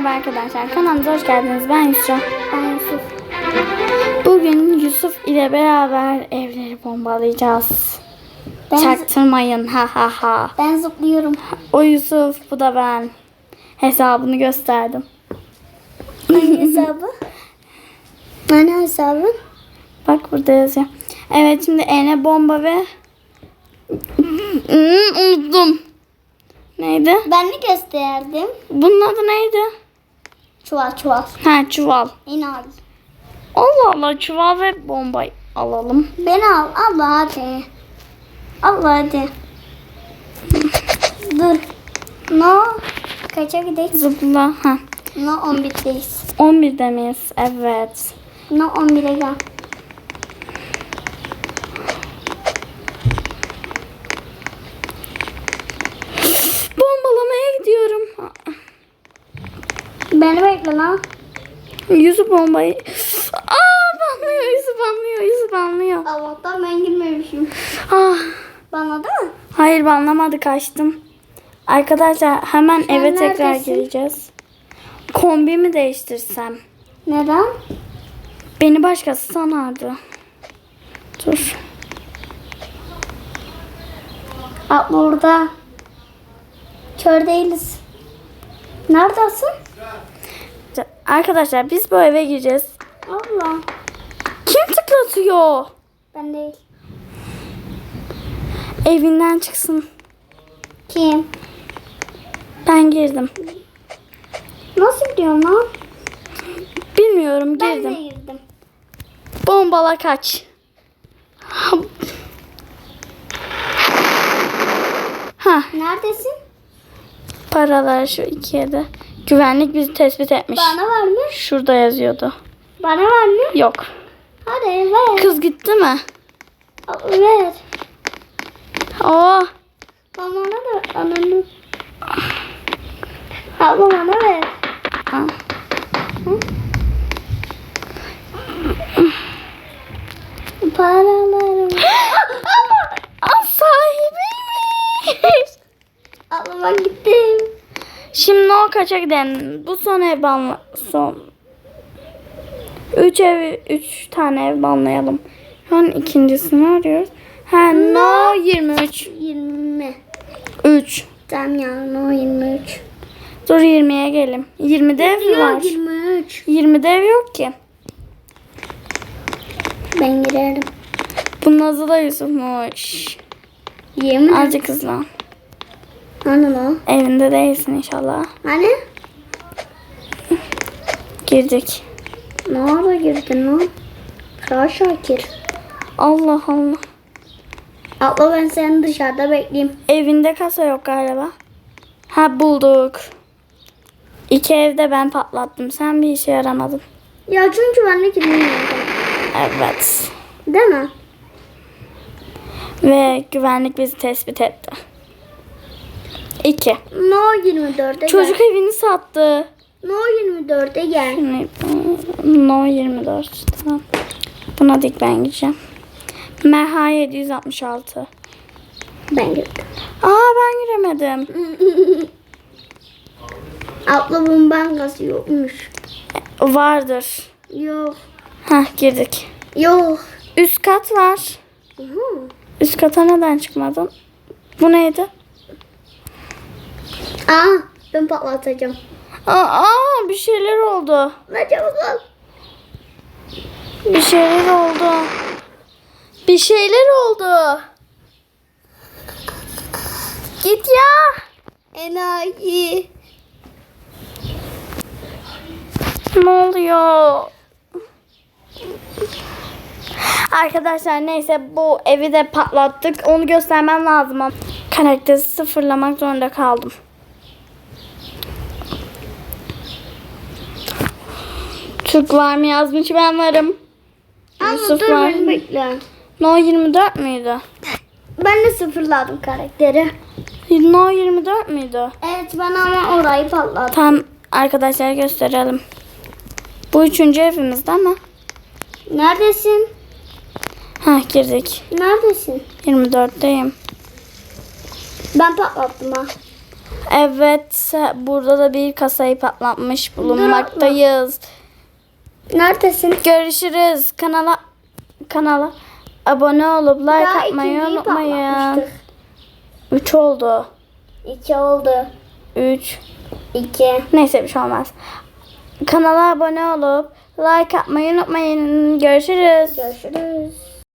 merhaba arkadaşlar. Kanalımıza hoş geldiniz. Ben Yusra. Ben Yusuf. Bugün Yusuf ile beraber evleri bombalayacağız. Ben, Çaktırmayın. Ha ha ha. ben zıplıyorum. O Yusuf, bu da ben. Hesabını gösterdim. Hangi hesabı? Hani hesabı? Bak burada yazıyor. Evet şimdi eline bomba ve... Hmm, unuttum. Neydi? Ben mi gösterdim? Bunun adı neydi? Çuval çuval. Ha çuval. Beni al. Allah Allah çuval ve bomba alalım. Beni al. Allah hadi. Allah hadi. Dur. No. Kaça gidelim? Zıpla. Ha. No 11'deyiz. 11'de miyiz? Evet. No 11'e gel. Beni bekle lan. Yusuf bombayı... Aa banlıyor Yusuf banlıyor Yusuf banlıyor. Allah'tan ben girmemişim. Ah. Bana da mı? Hayır banlamadı kaçtım. Arkadaşlar hemen Sen eve tekrar neredesin? gireceğiz. Kombimi değiştirsem. Neden? Beni başkası sanardı. Dur. Bak burada. Kör değiliz. Neredesin? Arkadaşlar biz bu eve gireceğiz. Allah. Kim tıklatıyor? Ben değil. Evinden çıksın. Kim? Ben girdim. Nasıl gidiyorsun lan? Bilmiyorum Ben girdim. de girdim. Bombala kaç. Ha Neredesin? paralar şu ikiye de. Güvenlik bizi tespit etmiş. Bana var mı? Şurada yazıyordu. Bana var mı? Yok. Hadi ver. Kız gitti mi? Ver. Oh. Bana da ananı. Abla bana ver. Ah. Paralarım. Aa, sahibiymiş. Abla ben gittim. Şimdi o kaça gidelim? Bu son ev banla... Son... Üç ev, üç tane ev banlayalım. Şu an ikincisini arıyoruz. Ha, no 23. 20. 3. Tamam ya no 23. Dur 20'ye gelin. 20'de ev var? Yok 23. 20'de ev yok ki. Ben girerim. Bunun adı da Yusuf'muş. Yemin Azıcık hızlan. Hani o? Evinde değilsin inşallah. Hani? Girdik. Ne ara girdin lan? Kral Şakir. Allah Allah. Abla ben seni dışarıda bekleyeyim. Evinde kasa yok galiba. Ha bulduk. İki evde ben patlattım. Sen bir işe yaramadın. Ya çünkü ben de girmiyorum. Evet. Değil mi? Ve güvenlik bizi tespit etti. İki. No 24'e Çocuk gel. evini sattı. No 24'e gel. Ne- No 24. Tamam. Buna dik ben gideceğim. Merha 766. Ben girdim. Aa ben giremedim. Abla bunun bankası yokmuş. Vardır. Yok. Hah girdik. Yok. Üst kat var. Hı. Üst kata neden çıkmadın? Bu neydi? Aa ben patlatacağım. Aa, aa, bir şeyler oldu. Ne çabuk ol. Bir şeyler oldu. Bir şeyler oldu. Git ya. Enayi. Ne oluyor? Arkadaşlar neyse bu evi de patlattık. Onu göstermem lazım karakteri sıfırlamak zorunda kaldım. Türk var mı yazmış ben varım. Ama Yusuf dur var bekle. No 24 müydü? Ben de sıfırladım karakteri. No 24 müydü? Evet ben ama orayı patlattım. Tam arkadaşlar gösterelim. Bu üçüncü evimiz değil mi? Neredesin? Ha girdik. Neredesin? 24'teyim. Ben patlattım ha. Evet burada da bir kasayı patlatmış bulunmaktayız. Neredesin? Görüşürüz. Kanala kanala abone olup like Daha atmayı unutmayın. patlatmıştık. 3 oldu. İki oldu. 3. İki. Neyse bir şey olmaz. Kanala abone olup like atmayı unutmayın. Görüşürüz. Görüşürüz.